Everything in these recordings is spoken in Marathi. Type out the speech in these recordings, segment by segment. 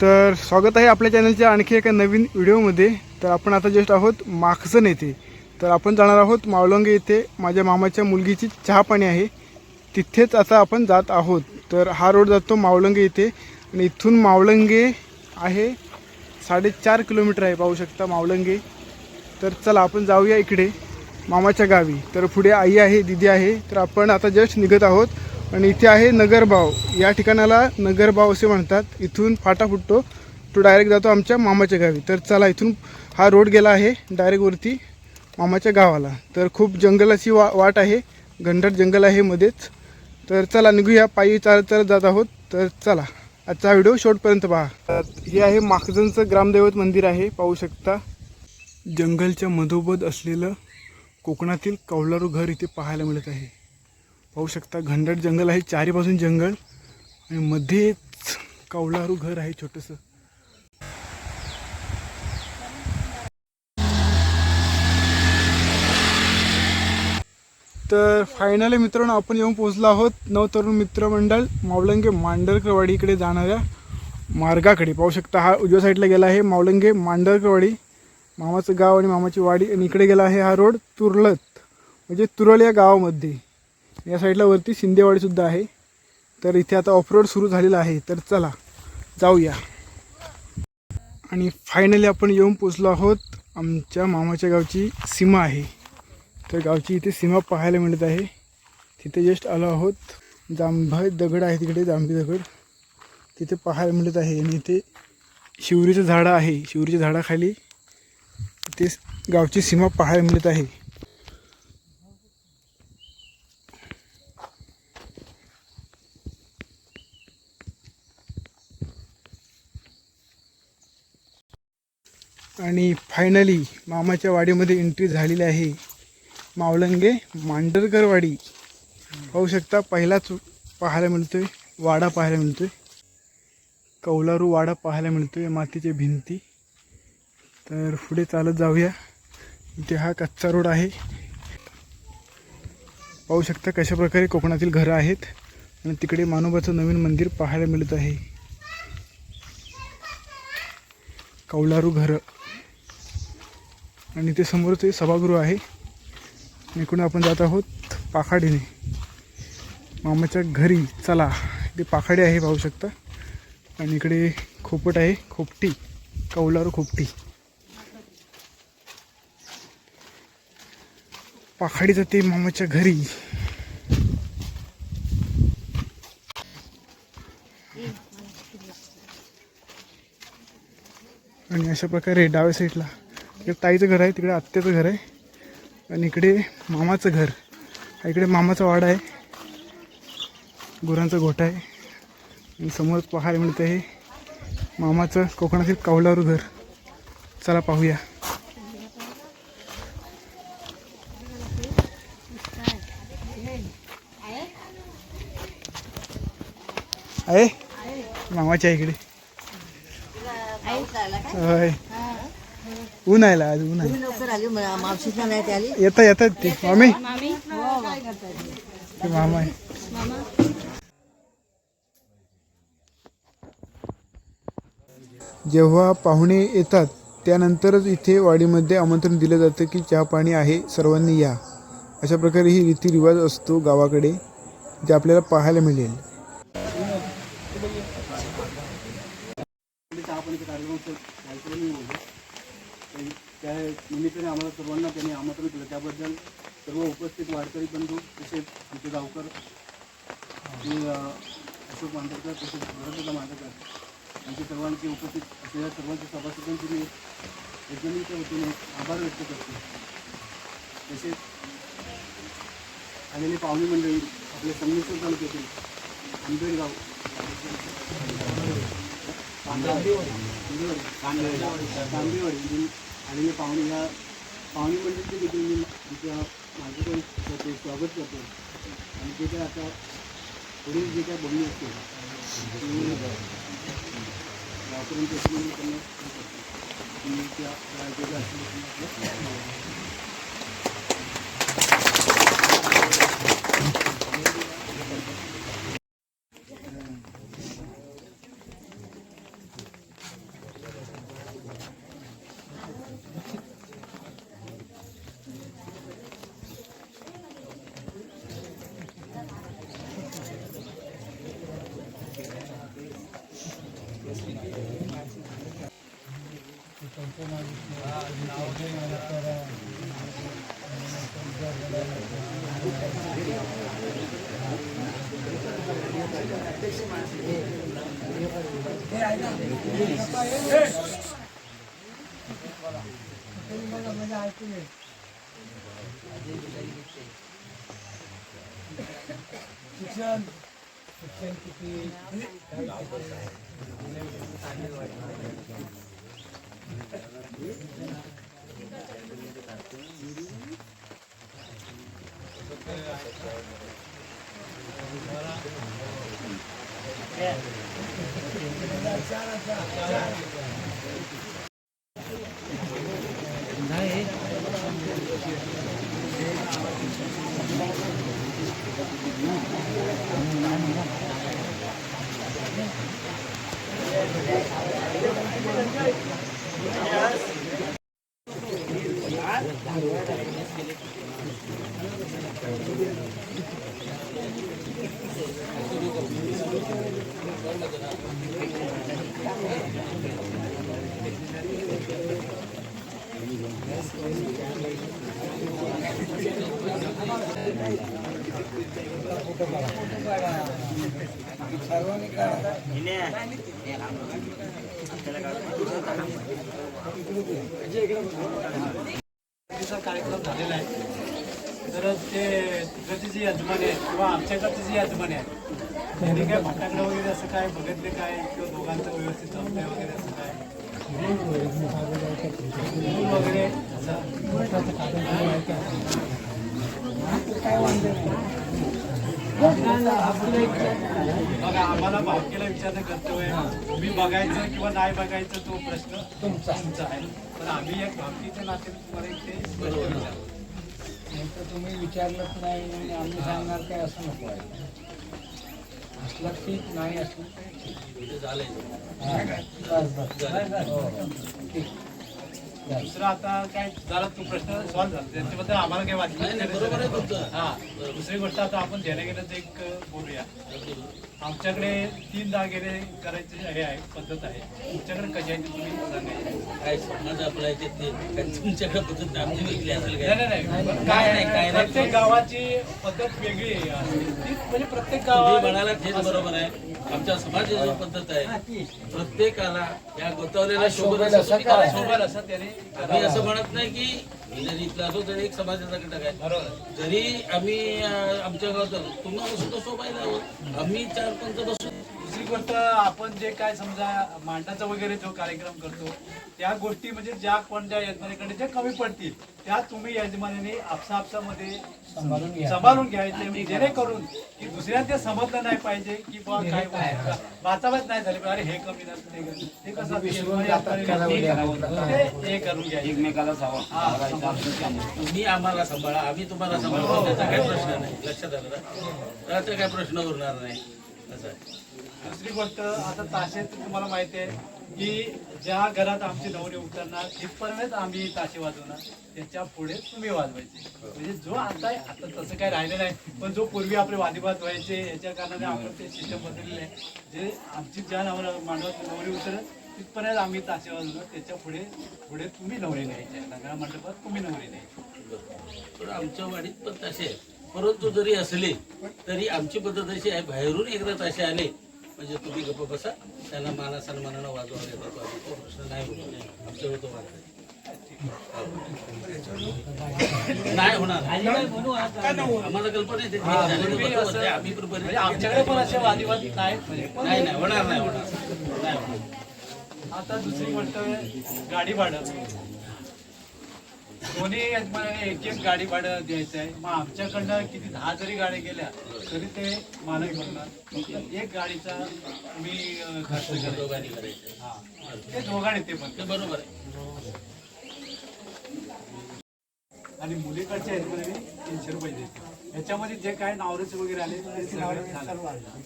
तर स्वागत आहे आपल्या चॅनलच्या आणखी एका नवीन व्हिडिओमध्ये. तर आपण आता जस्ट आहोत माखजन येथे. तर आपण जाणार आहोत मावलंगे येथे. माझ्या मामाच्या मुलगीची चहापाणी आहे. तिथेच आता आपण जात आहोत. तर हा रोड जातो मावलंगे येथे. आणि इथून मावलंगे आहे साडेचार किलोमीटर आहे पाहू शकता मावलंगे. तर चला आपण जाऊया इकडे मामाच्या गावी. तर पुढे आई आहे दिदी आहे. तर आपण आता जस्ट निघत आहोत. आणि इथे आहे नगरबाव. या ठिकाणाला नगरबाव असे म्हणतात. इथून फाटा फुटतो. तो डायरेक्ट जातो आमच्या मामाच्या गावी. तर चला इथून हा रोड गेला आहे. डायरेक्ट वरती मामाच्या गावाला. तर खूप जंगलाची वा वाट आहे. घनदाट जंगल आहे मध्येच. तर चला निघूया. पायी चालत चालत जात आहोत. तर चला आजचा व्हिडिओ शेवटपर्यंत पहा. हे आहे माखजनचं ग्रामदैवत मंदिर आहे. पाहू शकता. जंगलच्या मधोमध असलेलं कोकणातील कौलारू घर इथे पाहायला मिळत आहे. पाहू शकता घनदाट जंगल आहे. चारी बाजून जंगल. आणि मध्येच कौलारू घर आहे छोटंसं. तर फायनली मित्रांनो आपण येऊन पोहोचलो आहोत नवतरुण मित्रमंडळ मावलंगे मांडरकरवाडीकडे जाणाऱ्या मार्गाकडे. पाहू शकता हा उजव्या साईडला गेला आहे मावलंगे मांडरकरवाडी. मामाचं गाव आणि मामाची वाडी आणि इकडे गेला आहे हा रोड तुरलत म्हणजे तुरळ या गावामध्ये. या साईडला वरती शिंदेवाडीसुद्धा आहे. तर इथे आता ऑफरोड सुरू झालेला आहे. तर चला जाऊया. आणि फायनली आपण येऊन पोचलो आहोत. आमच्या मामाच्या गावची सीमा आहे. तर गावची इथे सीमा पाहायला मिळत आहे. तिथे जस्ट आलो आहोत. जांभा दगड आहे तिकडे जांभी दगड. तिथे पाहायला मिळत आहे. आणि इथे शिवरीचं झाडं आहे. शिवरीच्या झाडाखाली ते गावची सीमा पाहायला मिळत आहे आणि फायनली मामाच्या वाडीमध्ये एंट्री झालेली आहे. मावलंगे मांडरकरवाडी. पाहू शकता पहिलाच पाहायला मिळतोय वाडा पाहायला मिळतोय. कौलारू वाडा पाहायला मिळतोय मातीच्या भिंती. तर पुढे चालत जाऊया. इथे हा कच्चा रोड आहे. पाहू शकता कशा प्रकारे कोकणातील घरं आहेत. आणि तिकडे मानोबाचं नवीन मंदिर पाहायला मिळत आहे. कौलारू घरं. आणि ते समोर ते सभागृह आहे. इकडून आपण जात आहोत पाखाडीने. मामाच्या घरी. चला इथे पाखाडी आहे पाहू शकता. आणि इकडे खोपट आहे खोपटी. कौलारू खोपटी. पाखाडी जाते मामाच्या घरी. आणि अशा प्रकारे डाव्या साईडला इकडे ताईचं घर आहे तिकडे आत्याचं घर आहे. आणि इकडे मामाचं घर. हा इकडे मामाचा वाडा आहे. गुरांचा गोठा आहे. आणि समोरच पाहायला मिळतं आहे मामाचं कोकणातील कौलारू घर. चला पाहूया. आहे? मामाच्या इकडे. होय. ऊन आहे आज ऊन आहे येतात येतात ते. मामी? ते मामा आहे. जेव्हा पाहुणे येतात त्यानंतरच इथे वाडीमध्ये आमंत्रण दिलं जातं की चहा पाणी आहे सर्वांनी या. अशा प्रकारे ही रीतिरिवाज असतो गावाकडे जे आपल्याला पाहायला मिळेल. त्या निमित्ताने आम्हाला सर्वांना त्यांनी आमंत्रण केलं त्याबद्दल सर्व उपस्थित वारकरी बंधू तसेच आमचे गावकर आणि अशोक मांडरकर तसेच भरतदा मांडरकर यांचे सर्वांची उपस्थित असलेल्या सर्वांचे सभासदांचे मी वैज्ञानिकच्या वतीने आभार व्यक्त करतो. तसेच आलेली पाहुणी मंडळी आपल्या संगमेश्वर तालुक्यातील आंबेडगाव. तांबेवाडी इथून आलेले पाहुणे या पाहुणे मंडळीचे देखील मी आमच्या माझ्याकडे ते स्वागत करतो आणि ते काय आता पुढील जे काय बोलणी असतील असते ते यापर्यंत मी ಸಂಪೂರ್ಣವಾಗಿ ಮಾಡ್ತಾರೆ ಮಜಾ ಆಗ್ತದೆ शिक्षण शिक्षण किती Đấy. कार्यक्रम झालेला आहे. तर ते तिकडचे जे यजमान आहेत किंवा आमच्या इकडचे जे यजमान आहेत त्यांनी काय फटाकडे वगैरे असं काय बघितले काय? किंवा दोघांचं व्यवस्थित जमतंय वगैरे असं काय? वगैरे असं. बघा आम्हाला भावकीला विचारणं कर्तव्य आहे. तुम्ही बघायचं किंवा नाही बघायचं तो प्रश्न तुमचा तुमचा आहे. पण आम्ही एक भावकीच्या नात्याने तुम्हाला एक ते विचारतो. तुम्ही विचारलंच नाही आणि आम्ही सांगणार काय असं नको आहे. असलं ठीक नाही असलं. हां. बस बस. हो, हो. ठीक. दुसरा आता काय झाला तो प्रश्न सॉल्व्ह झाला. त्याच्याबद्दल आम्हाला काही वाटलं हा दुसरी गोष्ट आता आपण देण्या घेण्याचं एक बोलूया. आमच्याकडे तीन दागिने करायची हे आहे पद्धत आहे. तुमच्याकडे कशी आहे तुम्ही काय आपला ते काय तुमच्याकडे पद्धत आमची वेगळी असेल नाही काय नाही. काय काय नाही, काय नाही. प्रत्येक गावाची पद्धत वेगळी ती म्हणजे प्रत्येक म्हणाला तेच बरोबर आहे. आमच्या समाजाची जो पद्धत आहे प्रत्येकाला या गोतावलेला शोभत शोभेल असं त्याने आम्ही असं म्हणत नाही की जरी इथला असो तरी एक समाजाचा घटक आहे. जरी आम्ही आमच्या गावात तुम्हाला सुद्धा शोभायला आम्ही चार पंच बसून गोष्ट आपण जे काय समजा मांडाचा वगैरे जो कार्यक्रम करतो त्या गोष्टी म्हणजे ज्या कोणत्या यजमानीकडे ज्या कमी पडतील त्या तुम्ही यजमानीने आपसा आपसामध्ये सांभाळून घ्या. सांभाळून घ्यायचे जेणेकरून की दुसऱ्या ते समजलं नाही पाहिजे की बा काय वाचावत नाही झाले अरे हे कमी झालं ते कमी ते कसं हे हे करून घ्यायचं एकमेकाला सावा हा, तुम्ही आम्हाला सांभाळा. आम्ही तुम्हाला सांभाळू. त्याचा काही प्रश्न नाही. लक्षात आलं ना? त्याचा काही प्रश्न उरणार नाही. असं आहे. दुसरी गोष्ट आता ताशे तुम्हाला माहिती आहे की ज्या घरात आमचे नवरे उतरणार तिथपर्यंत आम्ही ताशे वाजवणार. त्याच्या पुढे तुम्ही वाजवायचे. म्हणजे जो आता आता तसं काही राहिलं नाही. पण जो पूर्वी आपले वादिवाद व्हायचे याच्या कारणाने आपण ते सिस्टम बदललेलं आहे. जे आमची ज्या नवर मांडवात नवरी उतरत तिथपर्यंत आम्ही ताशे वाजवणार. त्याच्या पुढे पुढे तुम्ही नवरे न्यायचे नगरा मंडपात तुम्ही नवरे न्यायचे पण आमच्या वाडीत पण तसे आहे. परंतु जरी असले तरी आमची पद्धत अशी आहे बाहेरून एकदा तसे आले म्हणजे तुम्ही गप्प बसा. त्यांना माना सन्मानानं वाजवा देतो तो प्रश्न नाही होत आमच्या होतो वाजवायचं. नाही होणार. आम्हाला कल्पना आहे. आम्ही पण म्हणजे आमच्याकडे पण असे वादिवाद नाहीत. नाही नाही होणार नाही. होणार नाही होणार. आता दुसरी गोष्ट गाडी भाडं. दोन्ही यजमानाने एक एक गाडी भाडं द्यायचं आहे. मग आमच्याकडनं किती दहा जरी गाड्या गेल्या तरी ते मालक म्हणणार एक गाडीचा मी खर्च करायचं. हा. ते दोघांनी ते पण ते बरोबर आहे. आणि मुलीकडच्या यजमानाने तीनशे रुपये द्यायचे याच्यामध्ये जे काय नावरेच वगैरे आले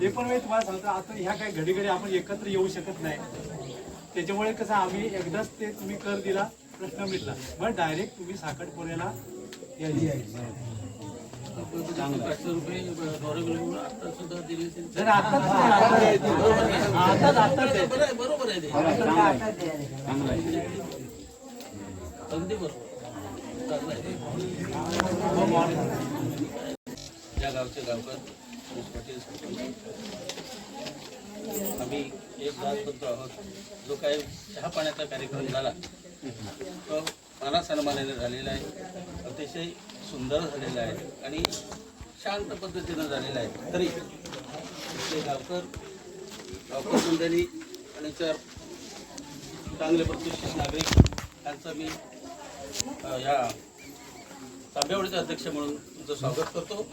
ते पण मी तुम्हाला सांगतो आता ह्या काय घडी घडी आपण एकत्र येऊ शकत नाही. त्याच्यामुळे कसं आम्ही एकदाच ते तुम्ही कर दिला प्रश्न मिटला. मग डायरेक्ट तुम्ही साखरपुऱ्याला यायची आता बरोबर आहे अगदी बरोबर गावचे गावकर आम्ही एक भाग बनतो आहोत जो काही चहा पाण्याचा कार्यक्रम झाला तो मला सन्मानाने झालेला आहे. अतिशय सुंदर झालेला आहे आणि शांत पद्धतीनं झालेला आहे. तरी ते गावकर गावकर मंडळी आणि चार चांगले प्रतिष्ठित नागरिक यांचं मी या तांबेवाडीचे अध्यक्ष म्हणून तुमचं स्वागत करतो.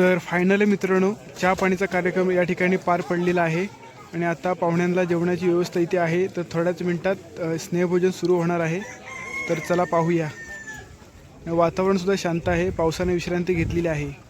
तर फायनली मित्रांनो चहा पाणीचा कार्यक्रम या ठिकाणी पार पडलेला आहे. आणि आता पाहुण्यांना जेवणाची व्यवस्था इथे आहे. तर थोड्याच मिनटात स्नेहभोजन सुरू होणार आहे. तर चला पाहूया. वातावरणसुद्धा शांत आहे. पावसाने विश्रांती घेतलेली आहे.